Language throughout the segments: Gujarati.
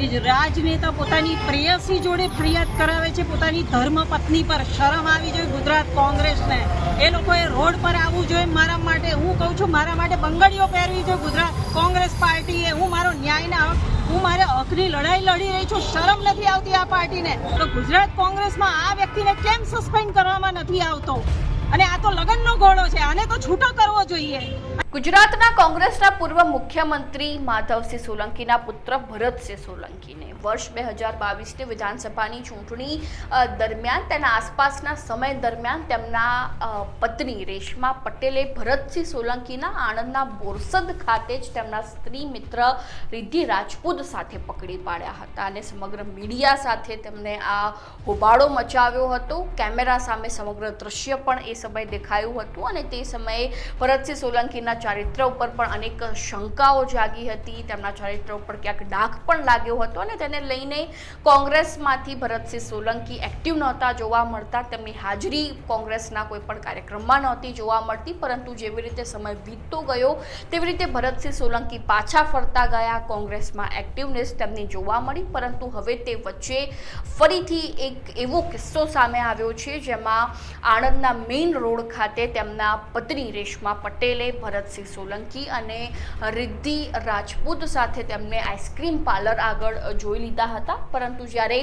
કે રાજનેતા પોતાની પ્રેયસી જોડે ફરિયાદ કરાવે છે, પોતાની ધર્મપત્ની પર શરમ આવી જોઈએ ગુજરાત કોંગ્રેસને. એ લોકોએ રોડ પર આવવું જોઈએ મારા માટે. હું કહું છું, મારા માટે બંગડીઓ પહેરવી જોઈએ ગુજરાત કોંગ્રેસ પાર્ટીએ. હું મારો ન્યાયના હક હું મારે હકની લડાઈ લડી રહી છું. શરમ નથી આવતી આ પાર્ટીને. તો ગુજરાત કોંગ્રેસમાં આ વ્યક્તિને કેમ સસ્પેન્ડ કરવામાં નથી આવતો? અને આ તો લગ્નનો ઘોડો છે, આને તો છૂટો કરવો જોઈએ. ગુજરાતના કોંગ્રેસના પૂર્વ મુખ્યમંત્રી માધવસિંહ સોલંકીના પુત્ર ભરતસિંહ સોલંકીને વર્ષ બે હજાર બાવીસની વિધાનસભાની ચૂંટણી દરમિયાન તેના આસપાસના સમય દરમિયાન તેમના પત્ની રેશમા પટેલે ભરતસિંહ સોલંકીના આણંદના બોરસદ ખાતે જ તેમના સ્ત્રી મિત્ર રિદ્ધિ રાજપૂત સાથે પકડી પાડ્યા હતા અને સમગ્ર મીડિયા સાથે તેમને આ હોબાળો મચાવ્યો હતો. કેમેરા સામે સમગ્ર દ્રશ્ય પણ એ સમયે દેખાયું હતું અને તે સમયે ભરતસિંહ સોલંકીના ચારિત્ર ઉપર પણ અનેક શંકાઓ જાગી હતી. તેમના ચારિત્ર ઉપર ક્યાંક ડાઘ પણ લાગ્યો હતો અને તેને લઈને કોંગ્રેસમાંથી ભરતસિંહ સોલંકી એક્ટિવ નહોતા જોવા મળતા. તેમની હાજરી કોંગ્રેસના કોઈ પણ કાર્યક્રમમાં નહોતી જોવા મળતી, પરંતુ જેવી રીતે સમય વીતતો ગયો, તેવી રીતે ભરતસિંહ સોલંકી પાછા ફરતા ગયા. કોંગ્રેસમાં એક્ટિવનેસ તેમની જોવા મળી, પરંતુ હવે તે વચ્ચે ફરીથી એક એવો કિસ્સો સામે આવ્યો છે, જેમાં આણંદના મેઇન રોડ ખાતે તેમના પત્ની રેશમા પટેલે ભરતસિંહ સોલંકી અને રિદ્ધિ રાજપૂત સાથે તેમને આઈસ્ક્રીમ પાર્લર આગળ જોઈ લીધા હતા. પરંતુ જ્યારે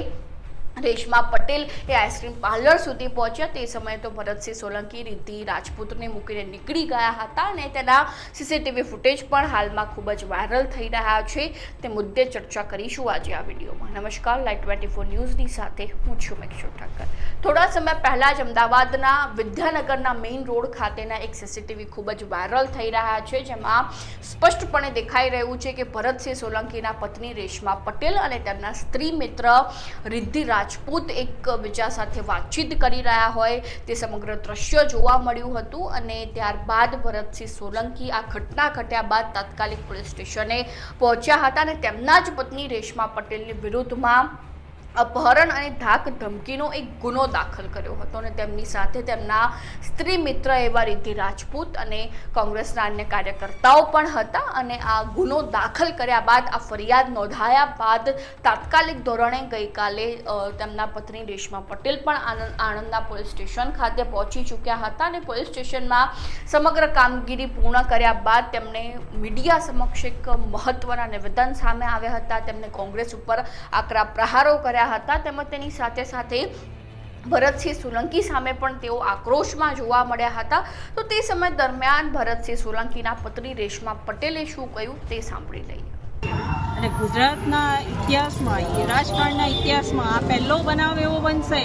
રેશમા પટેલ એ આઈસ્ક્રીમ પાર્લર સુધી પહોંચ્યા. તે સમયે તો ભરતસિંહ સોલંકી, રિદ્ધિ રાજપૂતને મૂકીને નીકળી ગયા હતા અને તેના સીસીટીવી ફૂટેજ પણ હાલમાં ખૂબ જ વાયરલ થઈ રહ્યા છે. તે મુદ્દે ચર્ચા કરીશું આજે આ વિડીયોમાં. નમસ્કાર લાઈટ ટ્વેન્ટી ફોર ન્યૂઝની સાથે હું છું મેક્ષુ ઠાકર. થોડા સમય પહેલાં જ અમદાવાદના વિદ્યાનગરના મેઇન રોડ ખાતેના એક સીસીટીવી ખૂબ જ વાયરલ થઈ રહ્યા છે, જેમાં સ્પષ્ટપણે દેખાઈ રહ્યું છે કે ભરતસિંહ સોલંકીના પત્ની રેશમા પટેલ અને તેમના સ્ત્રી મિત્ર રિદ્ધિ રાજપૂત એકબીજા સાથે વાતચીત કરી રહ્યા હોય તે સમગ્ર દ્રશ્ય જોવા મળ્યું હતું અને ત્યારબાદ ભરતસિંહ સોલંકી આ ઘટના ઘટ્યા બાદ તાત્કાલિક પોલીસ સ્ટેશને પહોંચ્યા હતા અને તેમના જ પત્ની રેશમા પટેલની વિરુદ્ધમાં અપહરણ અને ધાક ધમકીનો એક ગુનો દાખલ કર્યો હતો અને તેમની સાથે તેમના સ્ત્રી મિત્ર એવા રીતિ રાજપૂત અને કોંગ્રેસના અન્ય કાર્યકર્તાઓ પણ હતા અને આ ગુનો દાખલ કર્યા બાદ આ ફરિયાદ નોંધાયા બાદ તાત્કાલિક ધોરણે ગઈકાલે તેમના પત્ની રેશમા પટેલ પણ આનંદ, આણંદના પોલીસ સ્ટેશન ખાતે પહોંચી ચૂક્યા હતા અને પોલીસ સ્ટેશનમાં સમગ્ર કામગીરી પૂર્ણ કર્યા બાદ તેમણે મીડિયા સમક્ષ એક મહત્વના નિવેદન સામે આવ્યા હતા. તેમણે કોંગ્રેસ ઉપર આકરા પ્રહારો કર્યા હતા તેમજ તેની સાથે સાથે ભરતસિંહ સોલંકી સામે પણ તેઓ આક્રોશમાં જોવા મળ્યા હતા. તો તે સમય દરમિયાન ભરતસિંહ સોલંકીના પત્ની રેશમા પટેલે શું કહ્યું તે સાંભળી લઈએ. અને ગુજરાતના ઇતિહાસમાં રાજકારણના ઇતિહાસમાં આ પહેલો બનાવ એવો બનશે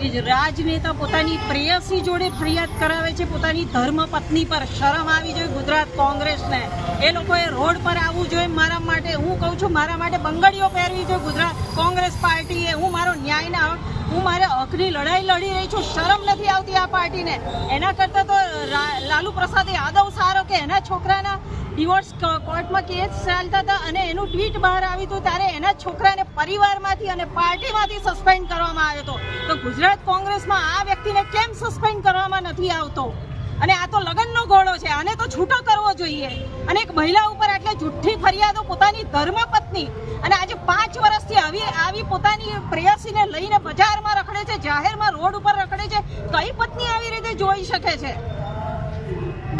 કે રાજનેતા પોતાની પ્રેયસી જોડે ફરિયાદ કરાવે છે, પોતાની ધર્મપત્ની પર શરમ આવી જોઈએ ગુજરાત કોંગ્રેસને. એ લોકોએ રોડ પર આવવું જોઈએ મારા માટે. હું કહું છું, મારા માટે બંગડીઓ પહેરવી જોઈએ ગુજરાત કોંગ્રેસ પાર્ટીએ. હું મારો ન્યાયના હું મારે હકની લડાઈ લડી રહી છું, શરમ નથી આવતી આ પાર્ટીને. એના કરતાં તો લાલુ પ્રસાદ યાદવ સારો કે એના છોકરાના ડિવોર્સ કોર્ટમાં કેસ ચાલતા હતા અને એનું ટ્વીટ બહાર આવ્યું હતું ત્યારે એના છોકરાને પરિવારમાંથી અને પાર્ટીમાંથી સસ્પેન્ડ કરવામાં આવ્યો હતો. તો ગુજરાત કોંગ્રેસમાં આ વ્યક્તિને કેમ સસ્પેન્ડ કરવામાં નથી આવતો? અને આ તો લગ્નનો ઘોડો છે આને તો છૂટો કરવો જોઈએ. અને એક મહિલા ઉપર આટલે જુઠ્ઠી ફરિયાદો પોતાની ધર્મપત્ની અને આજે પાંચ વર્ષથી આવી આવી પોતાની પ્રેયસીને લઈને બજારમાં રખડે છે જાહેરમાં રોડ ઉપર રખડે છે કઈ પત્ની આવી રીતે જોઈ શકે છે?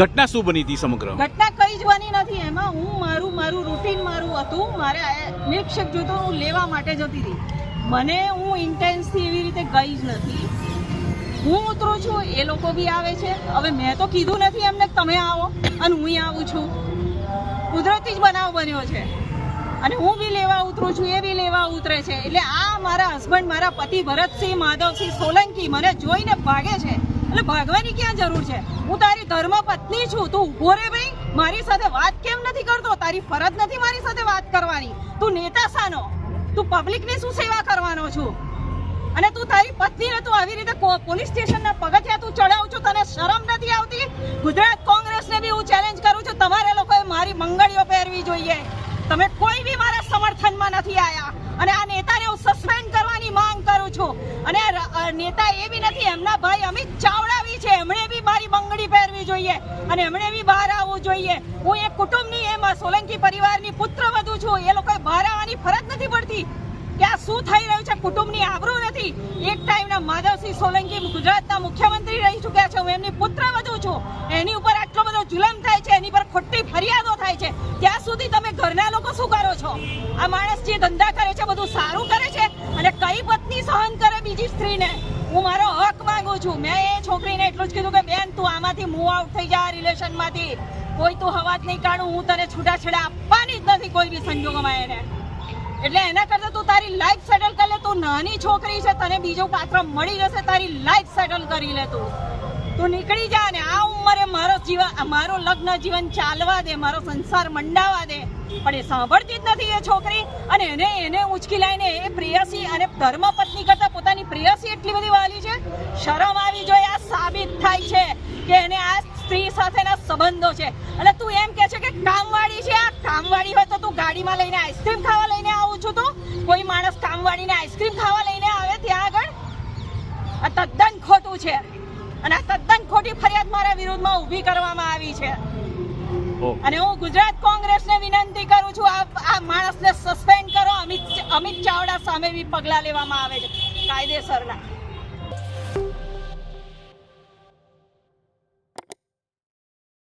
ઘટના શું બની હતી સમગ્ર? ઘટના કઈ જ બની નથી એમાં હું મારું મારું રૂટીન મારું હતું મારે મિલ્કશેક જોતો હું લેવા માટે જતી હતી મને હું ઇન્ટેન્સથી એવી રીતે ગઈ જ નથી. હું ઉતરું છું, એ લોકો બી આવે છે. હવે મેં તો કીધું નથી એમને તમે આવો અને હું આવું છું. કુદરતી જ બનાવ બન્યો છે. અને હું બી લેવા ઉતરું છું, એ બી લેવા ઉતરે છે. એટલે આ મારા હસબન્ડ મારા પતિ ભરતસિંહ, માધવસિંહ, સોલંકી મને જોઈને ભાગે છે. એટલે ભાગવાની ક્યાં જરૂર છે? હું તારી ધર્મ પત્ની છું, તું ઊભો રે ભાઈ. મારી સાથે વાત કેમ નથી કરતો? તારી ફરજ નથી મારી સાથે વાત કરવાની. તું નેતા સાનો. તું પબ્લિકની શું સેવા કરવાનો છું? અને તું તારી પત્નીને તું આવી રીતે પોલીસ સ્ટેશનના પગથિયા તું ચડાવ છું, તને શરમ નથી આવતી? ગુજરાત કોંગ્રેસને બી હું ચેલેન્જ કરું છું, તમારે લોકોએ મારી મંગળીઓ પહેરવી જોઈએ. તમે કોઈ બી મારા સમર્થનમાં નથી આયા. અને આ નેતાને હું સસ્પેન્ડ કરવાની માંગ કરું છું. અને નેતા એ બી નથી, એમના ભાઈ અમિત ચાવડા છે, એમણે બી મારી બંગડી પહેરવી જોઈએ. અને એમણે બી બહાર આવવું જોઈએ. હું એક કુટુંબની, એમાં સોલંકી પરિવારની પુત્ર વધુ છું. એ લોકોએ બહાર આવવાની ફરજ નથી પડતી. શું થઈ રહ્યું છે? કુટુંબની આબરૂ નથી. એક ટાઈમના માધવસિંહ સોલંકી ગુજરાતના મુખ્યમંત્રી રહી ચૂક્યા છે. હું એમની પુત્ર વધુ છું. એની ઉપર આટલો બધો જુલમ થાય છે, એની પર ખોટી ફરિયાદો થાય છે. ત્યાં સુધી તમે ઘરના લોકો શું કરો છો? આ માણસ જે ધંધા કરે છે, બધું સારું કરે છે અને કઈ પત્ની સહન કરે બીજી સ્ત્રીને? હું મારો હક માંગુ છું. મેં એ છોકરીને એટલું જ કીધું કે, બેન, તું આમાંથી મૂવ આઉટ થઈ જા રિલેશનમાંથી કોઈ તું હવાજ નહીં કાઢું. હું તને છૂટાછેડા આપવાની જ નથી કોઈ બી સંજોગોમાં એને. એટલે એના કરતા તું તારી લાઈફ સેટલ કરી લે. તું નાની છોકરી છે, તને બીજું પાત્ર મળી જશે. તારી લાઈફ સેટલ કરી લે તું. તું નીકળી જા ને આ ઉંમરે મારો જીવન મારો લગ્ન જીવન ચાલવા દે, મારો સંસાર મંડાવા દે. પણ એ સાંભળતી જ નથી એ છોકરી. અને એને એને ઉંચકી લાવીને એ પ્રેયસી અને ધર્મપત્ની કરતા પોતાની પ્રેયસી એટલી બધી વાલી છે. શરમ આવી જોઈએ આ સાબિત થાય છે કે એને આ સ્ત્રી સાથેના સંબંધો છે એટલે તું એમ કે છે કે કામવાળી છે આ કામવાળી હોય તો તું ગાડીમાં લઈને આઈસ્ક્રીમ ખાવા લઈને આવું છું તું કોઈ માણસ કામવાળીને આઈસ્ક્રીમ ખાવા લઈને આવે ત્યાં આગળ. આ તદ્દન ખોટું છે. અને આ તદ્દન ખોટી ફરિયાદ મારા વિરુદ્ધમાં ઊભી કરવામાં આવી છે. અને હું ગુજરાત કોંગ્રેસને વિનંતી કરું છું આ આ માણસને સસ્પેન્ડ કરો. અમિત અમિત ચાવડા સામે બી પગલાં લેવામાં આવે છે. કાયદેસરના.